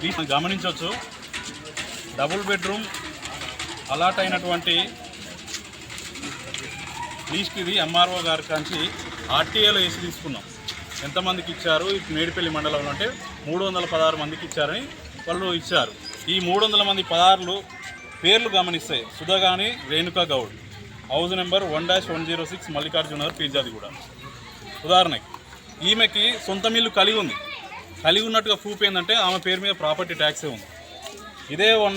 గమనించవచ్చు. Double bedroom allot అయినటువంటి list ఇది ఎంఆర్ఓ గారి కాంచి ఆర్టీఏలో వేసి తీసుకున్నాం. ఎంతమందికి ఇచ్చారు? ఈ మేడిపల్లి మండలంలో అంటే మూడు వందల పదహారు మందికి ఇచ్చారని వాళ్ళు ఇచ్చారు. ఈ మూడు వందల మంది పదహారులు పేర్లు గమనిస్తాయి Sudhagani Renuka Goud. House number one dash one zero six Mallikarjuna Nagar Peerzadi కూడా. ఉదాహరణకి ఈమెకి సొంత మిల్లు కలిగి ఉంది. కలిగి ఉన్నట్టుగా ప్రూఫ్ ఏంటంటే ఆమె పేరు మీద ప్రాపర్టీ ట్యాక్సే ఉంది. ఇదే వన్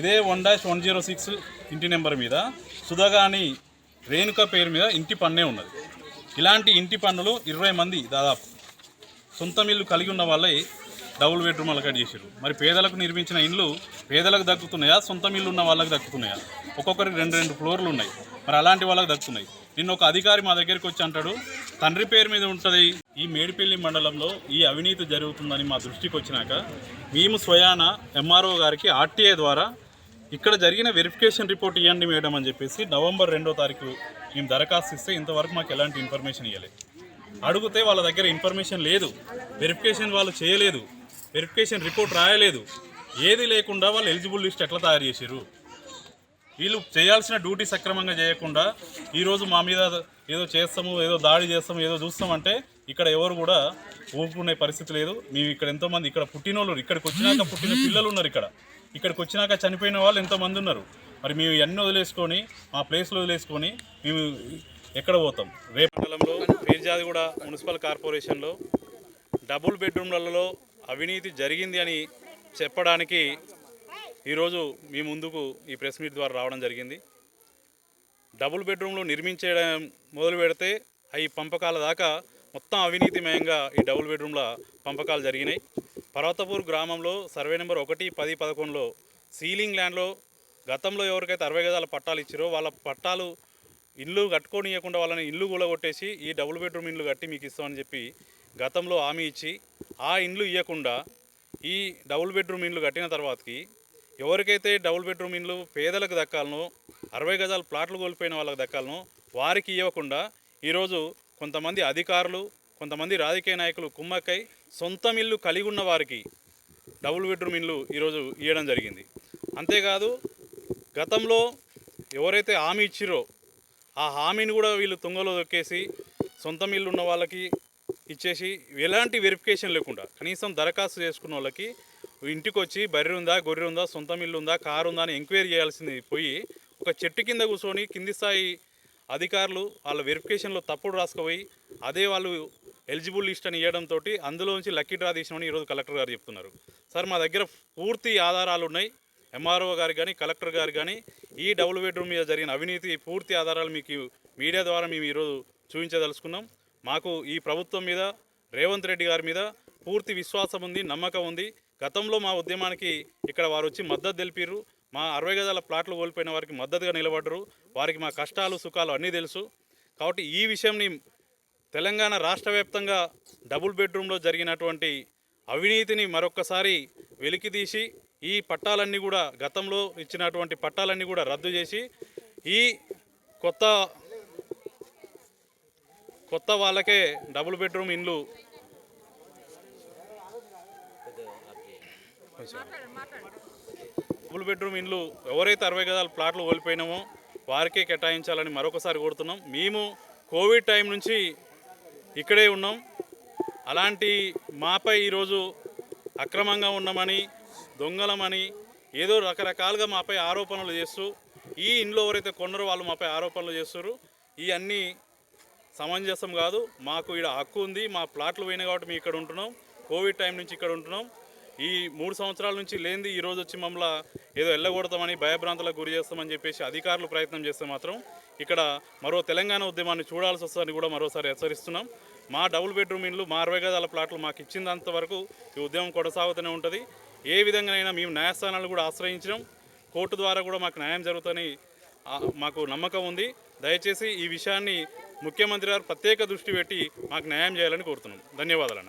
ఇదే one dash one zero six ఇంటి నెంబర్ మీద సుధాగాని రేణుక పేరు మీద ఇంటి పన్నే ఉన్నది. ఇలాంటి ఇంటి పన్నులు ఇరవై మంది దాదాపు సొంత మిల్లు కలిగి ఉన్న వాళ్ళే డబుల్ బెడ్రూమ్ అలకట్ చేశారు మరి పేదలకు నిర్మించిన ఇండ్లు పేదలకు దక్కుతున్నాయా? సొంత ఇల్లు ఉన్న వాళ్ళకి దక్కుతున్నాయా? ఒక్కొక్కరికి రెండు రెండు ఫ్లోర్లు ఉన్నాయి. మరి అలాంటి వాళ్ళకి దక్కుతున్నాయి. నిన్న ఒక అధికారి మా దగ్గరికి వచ్చి అంటాడు తండ్రి పేరు మీద ఉంటుంది. ఈ మేడిపల్లి మండలంలో ఈ అవినీతి జరుగుతుందని మా దృష్టికి వచ్చినాక మేము స్వయాన ఎంఆర్ఓ గారికి ఆర్టీఐ ద్వారా ఇక్కడ జరిగిన వెరిఫికేషన్ రిపోర్ట్ ఇవ్వండి మేడం అని చెప్పేసి నవంబర్ రెండో తారీఖు మేము దరఖాస్తు ఇస్తే ఇంతవరకు మాకు ఎలాంటి ఇన్ఫర్మేషన్ ఇవ్వలేదు అడిగితే వాళ్ళ దగ్గర ఇన్ఫర్మేషన్ లేదు. వెరిఫికేషన్ వాళ్ళు చేయలేదు. వెరిఫికేషన్ రిపోర్ట్ రాయలేదు. ఏది లేకుండా వాళ్ళు ఎలిజిబుల్ లిస్ట్ ఎట్లా తయారు చేశారు వీళ్ళు చేయాల్సిన డ్యూటీ సక్రమంగా చేయకుండా ఈరోజు మా మీద ఏదో చేస్తాము ఏదో దాడి చేస్తాము ఏదో చూస్తామంటే ఇక్కడ ఎవరు కూడా ఊపుకునే పరిస్థితి లేదు. మేము ఇక్కడ ఎంతోమంది ఇక్కడ పుట్టినోళ్ళు ఇక్కడికి వచ్చినాక పుట్టిన పిల్లలు ఉన్నారు ఇక్కడ. ఇక్కడికి వచ్చినాక చనిపోయిన వాళ్ళు ఎంతోమంది ఉన్నారు. మరి మేము ఇవన్నీ వదిలేసుకొని మా ప్లేస్లో వదిలేసుకొని మేము ఎక్కడ పోతాం? రేపు మండలంలో పీర్జాదిగూడ మున్సిపల్ కార్పొరేషన్లో డబుల్ బెడ్రూమ్లలో అవినీతి జరిగింది అని చెప్పడానికి ఈరోజు మీ ముందుకు ఈ ప్రెస్ మీట్ ద్వారా రావడం జరిగింది. డబుల్ బెడ్రూమ్లు నిర్మించడం మొదలు పెడితే అవి పంపకాల దాకా మొత్తం అవినీతిమయంగా ఈ డబుల్ బెడ్రూమ్ల పంపకాలు జరిగినాయి. పర్వతపూర్ గ్రామంలో సర్వే నెంబర్ ఒకటి పది పదకొండులో సీలింగ్ ల్యాండ్లో గతంలో ఎవరికైతే అరవై గదాల పట్టాలు ఇచ్చారో వాళ్ళ పట్టాలు ఇల్లు కట్టుకోనియకుండా వాళ్ళని ఇల్లు కూలగొట్టేసి ఈ డబుల్ బెడ్రూమ్ ఇల్లు కట్టి మీకు ఇస్తామని చెప్పి గతంలో హామీ ఇచ్చి ఆ ఇండ్లు ఇవ్వకుండా ఈ డబుల్ బెడ్రూమ్ ఇండ్లు కట్టిన తర్వాతకి ఎవరికైతే డబుల్ బెడ్రూమ్ ఇండ్లు పేదలకు దక్కాలనో అరవై గజాల ప్లాట్లు కోల్పోయిన వాళ్ళకి దక్కాలనో వారికి ఇవ్వకుండా ఈరోజు కొంతమంది అధికారులు కొంతమంది రాజకీయ నాయకులు కుమ్మక్కై సొంతం ఇల్లు కలిగి ఉన్న వారికి డబుల్ బెడ్రూమ్ ఇల్లు ఈరోజు ఇవ్వడం జరిగింది. అంతేకాదు గతంలో ఎవరైతే హామీ ఇచ్చిరో ఆ హామీని కూడా వీళ్ళు తుంగలో దొక్కేసి సొంతం ఇల్లు ఉన్న వాళ్ళకి ఇచ్చేసి ఎలాంటి వెరిఫికేషన్ లేకుండా కనీసం దరఖాస్తు చేసుకున్న వాళ్ళకి ఇంటికి వచ్చి బర్రె ఉందా గొర్రె ఉందా సొంతం ఇల్లు ఉందా కారు ఉందా అని ఎంక్వైరీ చేయాల్సింది పోయి ఒక చెట్టు కింద కూర్చొని కింది స్థాయి అధికారులు వాళ్ళ వెరిఫికేషన్లో తప్పుడు రాసుకుపోయి అదే వాళ్ళు ఎలిజిబుల్ లిస్ట్ అని ఇవ్వడంతో అందులోంచి లక్కీ డ్రా తీసినామని ఈరోజు కలెక్టర్ గారు చెప్తున్నారు. సార్ మా దగ్గర పూర్తి ఆధారాలు ఉన్నాయి ఎంఆర్ఓ గారు కానీ కలెక్టర్ గారు కానీ ఈ డబుల్ బెడ్రూమ్ మీద జరిగిన అవినీతి పూర్తి ఆధారాలు మీకు మీడియా ద్వారా మేము ఈరోజు చూపించదలుచుకున్నాం. మాకు ఈ ప్రభుత్వం మీద రేవంత్ రెడ్డి గారి మీద పూర్తి విశ్వాసం ఉంది నమ్మకం ఉంది. గతంలో మా ఉద్యమానికి ఇక్కడ వారు వచ్చి మద్దతు తెలిపారు మా అరవై గదాల ప్లాట్లు కోల్పోయిన వారికి మద్దతుగా నిలబడరు వారికి మా కష్టాలు సుఖాలు అన్నీ తెలుసు. కాబట్టి ఈ విషయంని తెలంగాణ రాష్ట్ర వ్యాప్తంగా డబుల్ బెడ్రూమ్లో జరిగినటువంటి అవినీతిని మరొక్కసారి వెలికితీసి ఈ పట్టాలన్నీ కూడా గతంలో ఇచ్చినటువంటి పట్టాలన్నీ కూడా రద్దు చేసి ఈ కొత్త కొత్త వాళ్ళకే డబుల్ బెడ్రూమ్ ఇండ్లు. డబుల్ బెడ్రూమ్ ఇండ్లు ఎవరైతే అరవై గదాల ప్లాట్లు కోల్పోయినామో వారికే కేటాయించాలని మరొకసారి కోరుతున్నాం. మేము కోవిడ్ టైం నుంచి ఇక్కడే ఉన్నాం. అలాంటి మాపై ఈరోజు అక్రమంగా ఉన్నామని దొంగలమని ఏదో రకరకాలుగా మాపై ఆరోపణలు చేస్తూ ఈ ఇంట్లో ఎవరైతే కొన్నారో వాళ్ళు మాపై ఆరోపణలు చేస్తారు ఈ అన్నీ సమంజసం కాదు. మాకు ఇక్కడ హక్కు ఉంది. మా ప్లాట్లు పోయినాయి కాబట్టి మేము ఇక్కడ ఉంటున్నాం. కోవిడ్ టైం నుంచి ఇక్కడ ఉంటున్నాం. ఈ మూడు సంవత్సరాల నుంచి లేనిది ఈరోజు వచ్చి మమ్మల్ని ఏదో వెళ్ళగొడతామని భయభ్రాంతులకు గురి చేస్తామని చెప్పేసి అధికారులు ప్రయత్నం చేస్తే మాత్రం ఇక్కడ మరో తెలంగాణ ఉద్యమాన్ని చూడాల్సి వస్తుందని కూడా మరోసారి హెచ్చరిస్తున్నాం. మా డబుల్ బెడ్రూమ్ ఇండ్లు మా అరవై గదాల ప్లాట్లు మాకు ఇచ్చినంత వరకు ఈ ఉద్యమం కొనసాగుతూనే ఉంటుంది. ఏ విధంగానైనా మేము న్యాయస్థానాలు కూడా ఆశ్రయించడం కోర్టు ద్వారా కూడా మాకు న్యాయం జరుగుతుందని మాకు నమ్మకం ఉంది. దయచేసి ఈ విషయాన్ని ముఖ్యమంత్రి గారు ప్రత్యేక దృష్టి పెట్టి మాకు న్యాయం చేయాలని కోరుతున్నాం. ధన్యవాదాలు